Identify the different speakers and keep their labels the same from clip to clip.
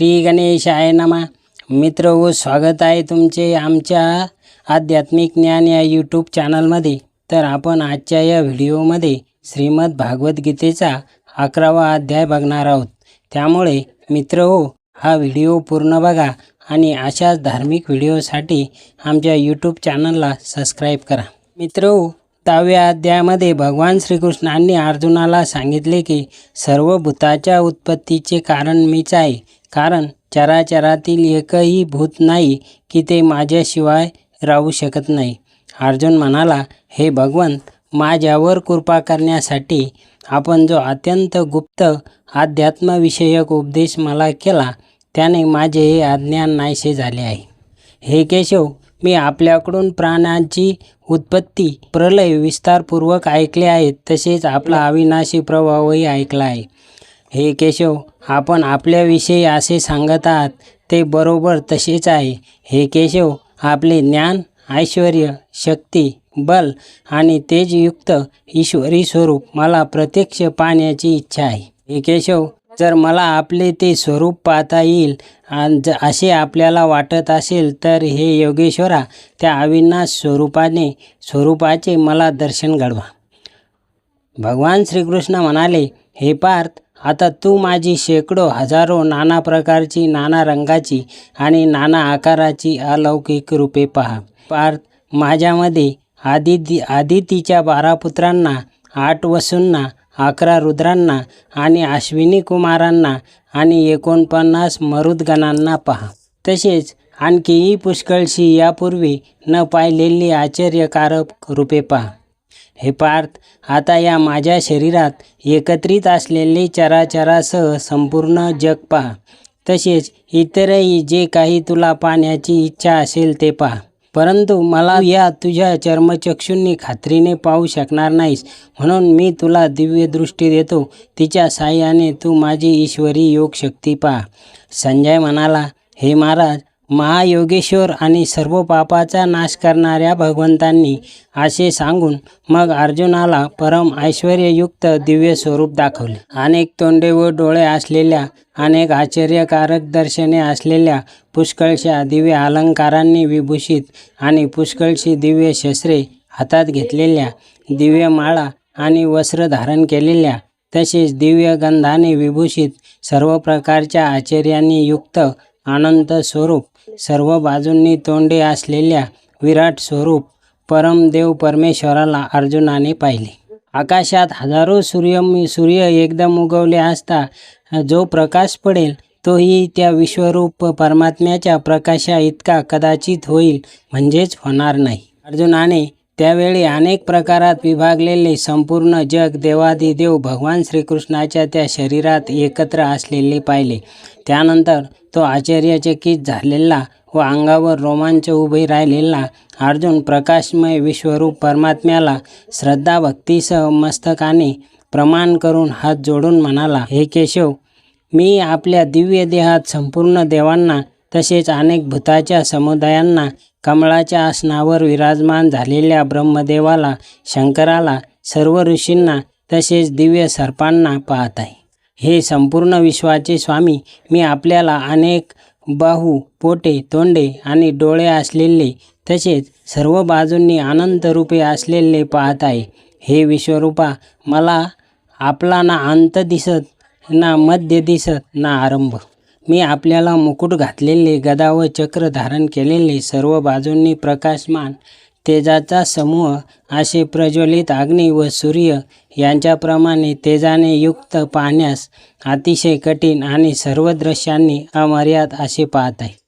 Speaker 1: श्री गणेशाय नमा. मित्र हो स्वागत आहे तुमचे आमच्या आध्यात्मिक ज्ञान या यूट्यूब चॅनलमध्ये तर आपण आजच्या या व्हिडिओमध्ये श्रीमद भागवत गीतेचा अकरावा अध्याय बघणार आहोत. त्यामुळे मित्र हो हा व्हिडिओ पूर्ण बघा आणि अशाच धार्मिक व्हिडिओसाठी आमच्या यूट्यूब चॅनलला सबस्क्राईब करा. मित्र हो दहाव्या अध्यायामध्ये भगवान श्रीकृष्णांनी अर्जुनाला सांगितले की सर्व भूताच्या उत्पत्तीचे कारण मीच आहे. कारण चराचरातील एकही भूत नाही की ते माझ्याशिवाय राहू शकत नाही. अर्जुन म्हणाला हे भगवंत माझ्यावर कृपा करण्यासाठी आपण जो अत्यंत गुप्त अध्यात्मविषयक उपदेश मला केला त्याने माझे हे अज्ञान नाहीसे झाले आहे. हे केशव मी आपल्याकडून प्राणांची उत्पत्ती प्रलय विस्तारपूर्वक ऐकले आहेत तसेच आपला अविनाशी प्रभावही ऐकला आहे. हे केशव आपण आपल्याविषयी असे सांगत आहात ते बरोबर तसेच आहे. हे केशव आपले ज्ञान ऐश्वर शक्ती बल आणि तेजयुक्त ईश्वरी स्वरूप मला प्रत्यक्ष पाहण्याची इच्छा आहे. हे केशव जर मला आपले ते स्वरूप पाहता येईल आणि असे आपल्याला वाटत असेल तर हे योगेश्वरा त्या अविनाश स्वरूपाने स्वरूपाचे मला दर्शन घडवा. भगवान श्रीकृष्ण म्हणाले हे पार्थ आता तू माझी शेकडो हजारो नाना प्रकारची नाना रंगाची आणि नाना आकाराची अलौकिक रूपे पहा. पार्थ माझ्यामध्ये आदिती आदितीच्या बारा पुत्रांना आठ वसूंना अकरा रुद्रांना आणि अश्विनी कुमारांना आणि एकोणपन्नास मरुदगणांना पहा. तसेच आणखीही पुष्कळशी यापूर्वी न पाहिलेली आश्चर्यकारक रूपे पहा. हे पार्थ आता या माझ्या शरीरात एकत्रित असलेले चराचरासह संपूर्ण जग पहा. तसेच इतरही जे काही तुला पाहण्याची इच्छा असेल ते पहा. परंतु मला या तुझ्या चर्मचक्षूंनी खात्रीने पाहू शकणार नाहीस. म्हणून मी तुला दिव्यदृष्टी देतो. तिच्या साह्याने तू माझी ईश्वरी योग शक्ती पहा. संजय म्हणाला हे महाराज महायोगेश्वर आणि सर्व पापाचा नाश करणाऱ्या भगवंतांनी असे सांगून मग अर्जुनाला परम ऐश्वर्ययुक्त दिव्य स्वरूप दाखवले. अनेक तोंडे व डोळे असलेल्या अनेक आश्चर्यकारक दर्शने असलेल्या पुष्कळशा दिव्य अलंकारांनी विभूषित आणि पुष्कळशी दिव्य शस्त्रे हातात घेतलेल्या दिव्य माळा आणि वस्त्र धारण केलेल्या तसेच दिव्य गंधाने विभूषित सर्व प्रकारच्या आश्चर्यांनी युक्त अनंत स्वरूप. सर्व बाजूंनी तोंडे असलेल्या विराट स्वरूप परमदेव परमेश्वराला अर्जुनाने पाहिले. आकाशात हजारो सूर्य सूर्य एकदम उगवले असता जो प्रकाश पडेल तोही त्या विश्वरूप परमात्म्याच्या प्रकाशा इतका कदाचित होईल म्हणजेच होणार नाही. अर्जुनाने त्यावेळी अनेक प्रकारात विभागलेले संपूर्ण जग देवादिदेव भगवान श्रीकृष्णाच्या त्या शरीरात एकत्र असलेले पाहिले. त्यानंतर तो आश्चर्यचकित झालेला व अंगावर रोमांच उभे राहिलेला अर्जुन प्रकाशमय विश्वरूप परमात्म्याला श्रद्धा भक्तीसह मस्तकाने प्रमाण करून हात जोडून म्हणाला हे केशव मी आपल्या दिव्य देहात संपूर्ण देवांना तसेच अनेक भूताच्या समुदायांना कमळाच्या आसनावर विराजमान झालेल्या ब्रह्मदेवाला शंकराला सर्व ऋषींना तसेच दिव्य सर्पांना पाहत आहे. हे संपूर्ण विश्वाचे स्वामी मी आपल्याला अनेक बाहू पोटे तोंडे आणि डोळे असलेले तसेच सर्व बाजूंनी अनंत रूपे असलेले पाहत आहे. हे विश्वरूपा मला आपला ना अंत दिसत ना मध्य दिसत ना आरंभ. मी आपल्याला मुकुट घातलेले गदा व चक्र धारण केलेले सर्व बाजूंनी प्रकाशमान तेजाचा समूह असे प्रज्वलित अग्नी व सूर्य यांच्याप्रमाणे तेजाने युक्त पाहण्यास अतिशय कठीण आणि सर्व दृश्यांनी अमर्याद असे पाहत आहे.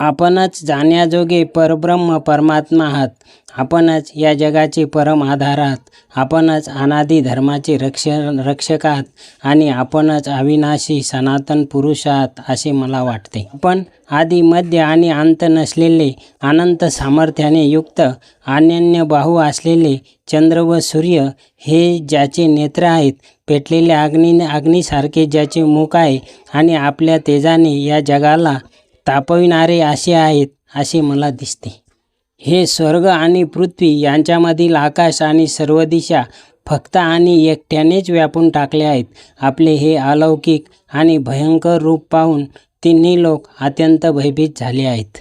Speaker 1: आपणच जाण्याजोगे परब्रह्म परमात्मा आहात. आपणच या जगाचे परम आधार आहात. आपणच अनादी धर्माचे रक्ष रक्षक आहात आणि आपणच अविनाशी सनातन पुरुष आहात असे मला वाटते. आपण आदी मध्य आणि अंत नसलेले अनंत सामर्थ्याने युक्त अनन्य बाहू असलेले चंद्र व सूर्य हे ज्याचे नेत्र आहेत पेटलेल्या अग्नी अग्नीसारखे ज्याचे मुख आहे आणि आपल्या तेजाने या जगाला तापविणारे असे आहेत असे मला दिसते. हे स्वर्ग आणि पृथ्वी यांच्यामधील आकाश आणि सर्व दिशा फक्त आणि एकट्यानेच व्यापून टाकले आहेत. आपले हे अलौकिक आणि भयंकर रूप पाहून तिन्ही लोक अत्यंत भयभीत झाले आहेत.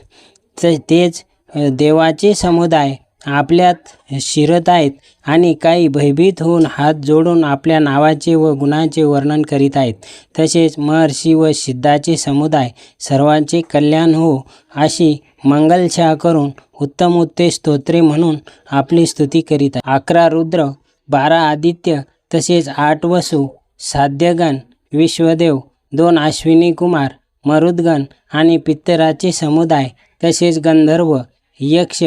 Speaker 1: तेच देवाचे समुदाय आपल्यात शिरत आहेत आणि काही भयभीत होऊन हात जोडून आपल्या नावाचे व गुणाचे वर्णन करीत आहेत. तसेच महर्षी व सिद्धाचे समुदाय सर्वांचे कल्याण हो अशी मंगलशा करून उत्तम उत्ते स्तोत्रे म्हणून आपली स्तुती करीत आहे अकरा रुद्र बारा आदित्य तसेच आठ वसू साध्यगण विश्वदेव दोन अश्विनी कुमार मरुदगण आणि पित्तराचे समुदाय तसेच गंधर्व यक्ष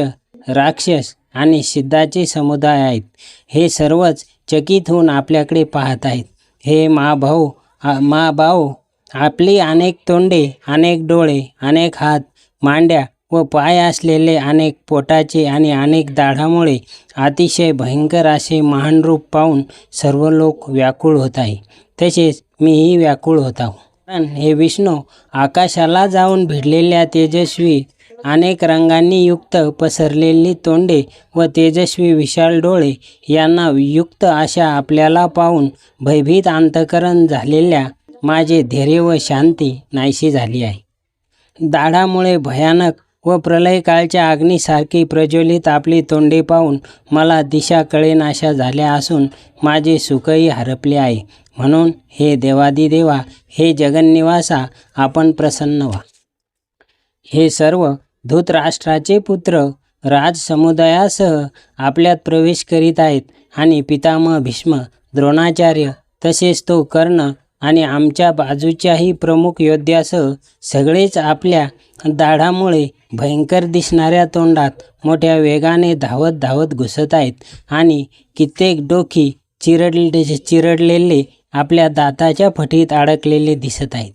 Speaker 1: राक्षस आणि सिद्धाचे समुदाय आहेत. हे सर्वच चकित होऊन आपल्याकडे पाहत आहेत. हे महाभाऊ मा भाऊ आपली अनेक तोंडे अनेक डोळे अनेक हात मांड्या व पाय असलेले अनेक पोटाचे आणि अनेक दाढामुळे अतिशय भयंकर असे महान रूप पाहून सर्व लोक व्याकुळ होत आहे. तसेच मीही व्याकुळ होत आहो. कारण हे विष्णू आकाशाला जाऊन भिडलेल्या तेजस्वी अनेक रंगांनी युक्त पसरलेली तोंडे व तेजस्वी विशाल डोळे यांना युक्त अशा आपल्याला पाहून भयभीत अंतकरण झालेल्या माझे धैर्य व शांती नाहीशी झाली आहे. दाढामुळे भयानक व प्रलयकाळच्या अग्नीसारखी प्रज्वलित आपली तोंडे पाहून मला दिशा कळेनाशा झाल्या असून माझे सुखही हरपले आहे. म्हणून हे देवादिदेवा हे जगन्निवासा आपण प्रसन्न व्हा. हे सर्व धूतराष्ट्राचे पुत्र राज समुदायासह आपल्यात प्रवेश करीत आहेत आणि पितामह भीष्म द्रोणाचार्य तसेच तो कर्ण आणि आमच्या बाजूच्याही प्रमुख योद्ध्यासह सगळेच आपल्या दाढामुळे भयंकर दिसणाऱ्या तोंडात मोठ्या वेगाने धावत धावत घुसत आहेत आणि कित्येक डोकी चिरडले चिरडलेले आपल्या दाताच्या फटीत अडकलेले दिसत आहेत.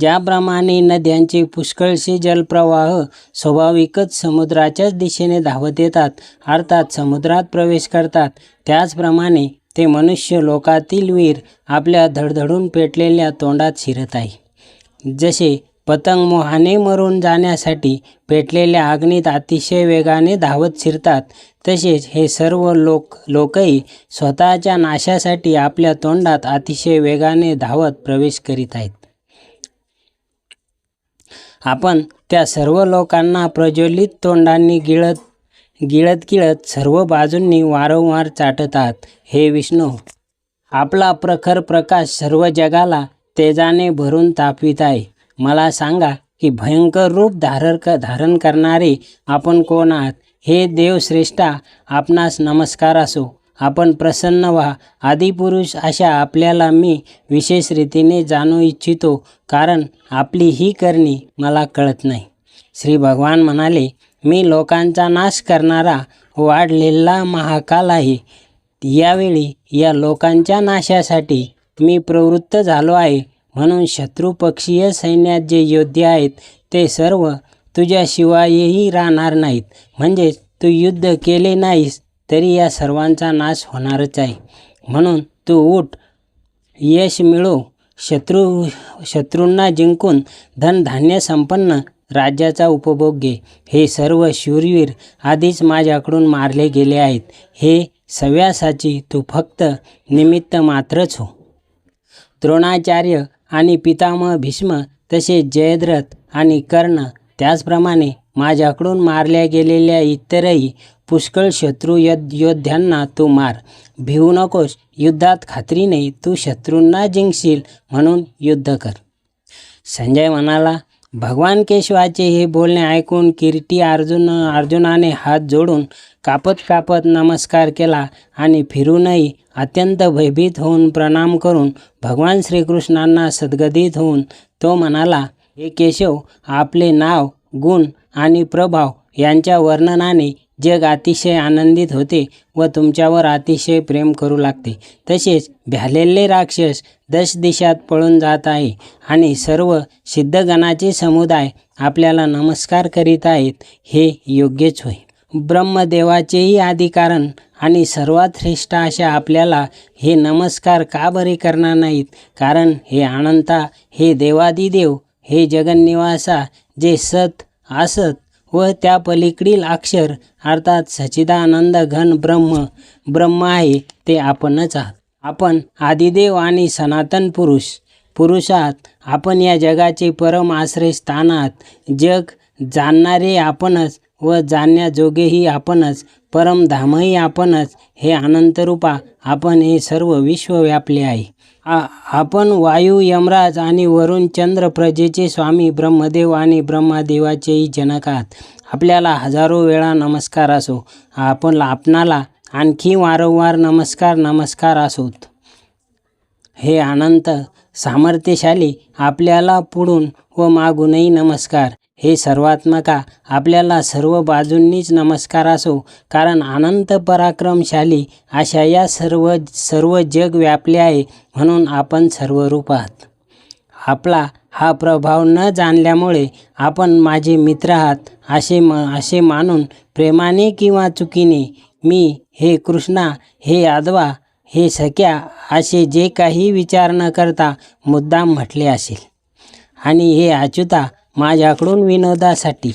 Speaker 1: ज्याप्रमाणे नद्यांचे पुष्कळसे जलप्रवाह स्वाभाविकच समुद्राच्याच दिशेने धावत येतात अर्थात समुद्रात प्रवेश करतात. त्याचप्रमाणे ते मनुष्य लोकातील वीर आपल्या धडधडून पेटलेल्या तोंडात शिरत आहे. जसे पतंग मोहाने मरून जाण्यासाठी पेटलेल्या अग्नीत अतिशय वेगाने धावत शिरतात तसेच हे सर्व लोक लोकही स्वतःच्या नाशासाठी आपल्या तोंडात अतिशय वेगाने धावत प्रवेश करीत आहेत. आपण त्या सर्व लोकांना प्रज्वलित तोंडांनी गिळत गिळत गिळत सर्व बाजूंनी वारंवार चाटतात. हे विष्णू आपला प्रखर प्रकाश सर्व जगाला तेजाने भरून तापवित आहे. मला सांगा की भयंकर रूप धारण क धारण करणारे आपण कोण आहात? हे देवश्रेष्ठा आपणास नमस्कार असो. आपण प्रसन्न व्हा. आदिपुरुष अशा आपल्याला मी विशेष रीतीने जाणू इच्छितो कारण आपली ही करणी मला कळत नाही. श्री भगवान म्हणाले मी लोकांचा नाश करणारा वाढलेला महाकाल आहे यावेळी या लोकांच्या नाशासाठी मी प्रवृत्त झालो आहे. म्हणून शत्रुपक्षीय सैन्यात जे योद्धे आहेत ते सर्व तुझ्याशिवायही राहणार नाहीत. म्हणजेच तू युद्ध केले नाहीस तरी या सर्वांचा नाश होणारच आहे. म्हणून तू उठ यश मिळो. शत्रू शत्रूंना जिंकून धनधान्य संपन्न राज्याचा उपभोग घे. हे सर्व शूरवीर आधीच माझ्याकडून मारले गेले आहेत. हे सव्यासाची तू फक्त निमित्त मात्रच हो. द्रोणाचार्य आणि पितामह भीष्म तसेच जयद्रथ आणि कर्ण त्याचप्रमाणे माझ्याकडून मारल्या गेलेल्या इतरही पुष्कळ शत्रू यद योद्ध्यांना तू मार. भिवू नकोस युद्धात खात्रीने तू शत्रूंना जिंकशील म्हणून युद्ध कर. संजय म्हणाला भगवान केशवाचे हे बोलणे ऐकून किर्टी अर्जुन अर्जुनाने हात जोडून कापत कापत नमस्कार केला आणि फिरूनही अत्यंत भयभीत होऊन प्रणाम करून भगवान श्रीकृष्णांना सद्गदित होऊन तो म्हणाला हे केशव आपले नाव गुण आणि प्रभाव यांच्या वर्णनाने जग अतिशय आनंदित होते व तुमच्यावर अतिशय प्रेम करू लागते. तसेच भ्यालेले राक्षस दश दिशात पळून जात आहे आणि सर्व सिद्धगणाचे समुदाय आपल्याला नमस्कार करीत आहेत हे योग्यच होय. ब्रह्मदेवाचेही आदिकारण आणि सर्वात श्रेष्ठ अशा आपल्याला हे नमस्कार का बरे करणार नाहीत? कारण हे अनंता हे देवादिदेव हे जगन्निवासा जे सत असत व त्या पलीकडील अक्षर अर्थात सचिदानंद घन ब्रह्म ब्रह्म आहे ते आपणच आहात. आपण आदिदेव आणि सनातन पुरुष. पुरुषात आपण या जगाचे परम आश्रय स्थानात जग जाणणारे आपणच व जाणण्याजोगेही आपणच परमधामही आपणच हे अनंतरूपा आपण हे सर्व विश्व व्यापले आहे. आ आपण वायू यमराज आणि वरुण चंद्र प्रजेचे स्वामी ब्रह्मदेव आणि ब्रह्मादेवाचेही जनक आहात. आपल्याला हजारो वेळा नमस्कार असो. आपण आपणाला आणखी वारंवार नमस्कार नमस्कार असोत. हे अनंत सामर्थ्यशाली आपल्याला पुढून व मागूनही नमस्कार. हे सर्वात्मका आपल्याला सर्व बाजूंनीच नमस्कार असो कारण अनंत पराक्रमशाली अशा या सर्व सर्व जग व्यापले आहे म्हणून आपण सर्वरूप आहात. आपला हा प्रभाव न जाणल्यामुळे आपण माझे मित्र आहात असे म असे मानून प्रेमाने किंवा चुकीने मी हे कृष्णा हे आदवा हे सख्या असे जे काही विचार न करता मुद्दाम म्हटले असेल. आणि हे अच्युता माझ्याकडून विनोदासाठी.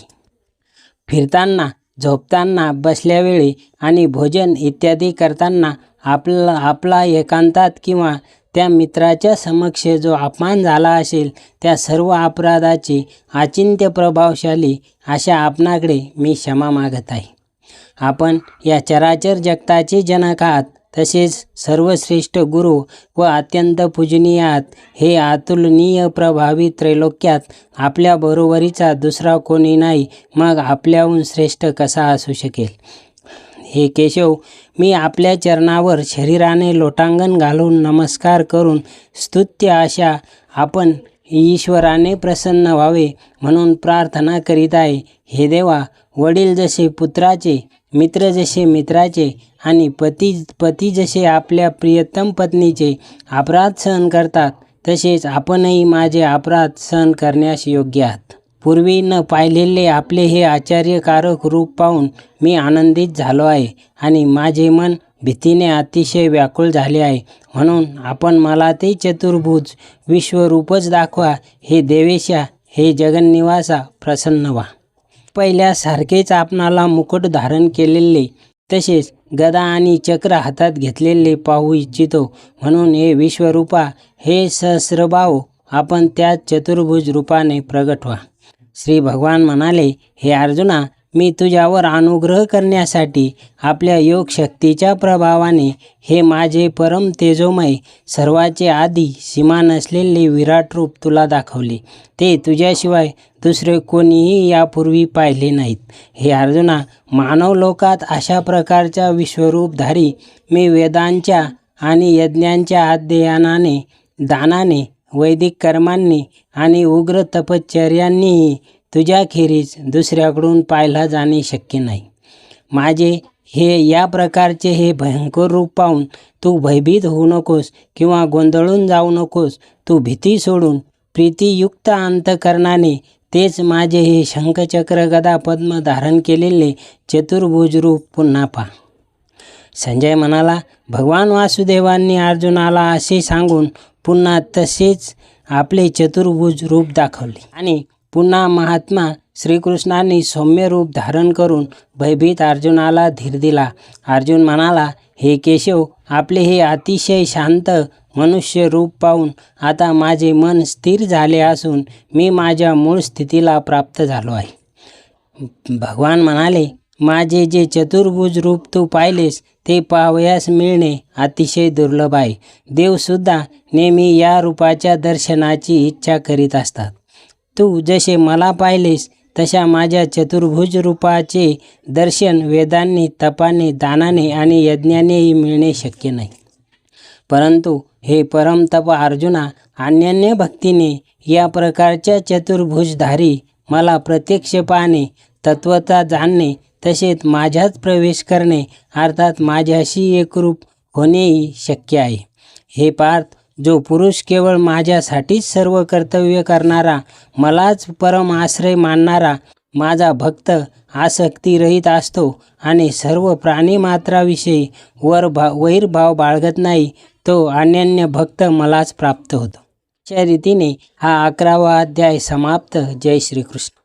Speaker 1: फिरताना झोपताना बसल्यावेळी आणि भोजन इत्यादी करताना आपला आपला एकांतात किंवा त्या मित्राच्या समक्ष जो अपमान झाला असेल त्या सर्व अपराधाची अचिंत्य प्रभावशाली अशा आपणाकडे मी क्षमा मागत आहे. आपण या चराचर जगताचे जनक आहात. तसेच सर्वश्रेष्ठ गुरु व अत्यंत पूजनीय हे अतुलनीय प्रभावी त्रैलोक्यात आपल्या बरोबरीचा दुसरा कोणी नाही मग आपल्याहून श्रेष्ठ कसा असू शकेल? हे केशव मी आपल्या चरणावर शरीराने लोटांगण घालून नमस्कार करून स्तुत्य अशा आपण ईश्वराने प्रसन्न व्हावे म्हणून प्रार्थना करीत आहे. हे देवा वडील जसे पुत्राचे मित्र जसे मित्राचे आणि पती पती जसे आपल्या प्रियतम पत्नीचे अपराध सहन करतात तसेच आपणही माझे अपराध सहन करण्यास योग्य आहात. पूर्वी न पाहिलेले आपले हे आचार्यकारक रूप पाहून मी आनंदित झालो आहे आणि माझे मन भीतीने अतिशय व्याकुळ झाले आहे. म्हणून आपण मला ते चतुर्भुज विश्वरूपच दाखवा. हे देवेशा हे जगन्निवासा प्रसन्न व्हा. पहिल्यासारखेच आपणाला मुकुट धारण केलेले तसेच गदा आणि चक्र हातात घेतलेले पाहू इच्छितो. म्हणून हे विश्वरूपा हे सहस्रभाव आपण त्या चतुर्भुज रूपाने प्रगट व्हा. श्री भगवान म्हणाले हे अर्जुना मी तुझ्यावर अनुग्रह करण्यासाठी आपल्या योगशक्तीच्या प्रभावाने हे माझे परम तेजोमय सर्वाचे आधी सीमा नसलेले विराट रूप तुला दाखवले. ते तुझ्याशिवाय दुसरे कोणीही यापूर्वी पाहिले नाहीत. हे अर्जुना मानव लोकात अशा प्रकारच्या विश्वरूपधारी मी वेदांच्या आणि यज्ञांच्या अध्ययनाने दानाने वैदिक कर्मांनी आणि उग्र तपश्चर्यांनीही तुझ्याखेरीज दुसऱ्याकडून पाहिला जाणे शक्य नाही. माझे हे या प्रकारचे हे भयंकर रूप पाहून तू भयभीत होऊ नकोस किंवा गोंधळून जाऊ नकोस. तू भीती सोडून प्रीतियुक्त अंतकरणाने तेच माझे हे शंखचक्र गदा पद्म धारण केलेले चतुर्भुज रूप पुन्हा पा संजय म्हणाला भगवान वासुदेवांनी अर्जुनाला असे सांगून पुन्हा तसेच आपले चतुर्भुज रूप दाखवले आणि पुन्हा महात्मा श्रीकृष्णांनी सौम्य रूप धारण करून भयभीत अर्जुनाला धीर दिला. अर्जुन म्हणाला हे केशव आपले हे अतिशय शांत मनुष्य रूप पाहून आता माझे मन स्थिर झाले असून मी माझ्या मूळ स्थितीला प्राप्त झालो आहे. भगवान म्हणाले माझे जे चतुर्भुज रूप तू पाहिलेस ते पावयास मिळणे अतिशय दुर्लभ आहे. देवसुद्धा नेहमी या रूपाच्या दर्शनाची इच्छा करीत असतात. तू जसे मला पाहिलेस तशा माझ्या चतुर्भुज रूपाचे दर्शन वेदांनी तपाने दानाने आणि यज्ञानेही मिळणे शक्य नाही. परंतु हे परमतप अर्जुना अन्यान्य भक्तीने या प्रकारच्या चतुर्भुजधारी मला प्रत्यक्ष पाहणे तत्वता जाणणे तसेच माझ्यात प्रवेश करणे अर्थात माझ्याशी एकरूप होणेही शक्य आहे. हे पार्थ जो पुरुष केवळ माझ्यासाठीच सर्व कर्तव्य करणारा मलाच परम आश्रय मानणारा माझा भक्त आसक्तीरहित असतो आणि सर्व प्राणीमात्राविषयी वर भा वैरभाव बाळगत नाही तो अनन्य भक्त मलाच प्राप्त होतो. अशा रीतीने हा अकरावा अध्याय समाप्त. जय श्रीकृष्ण.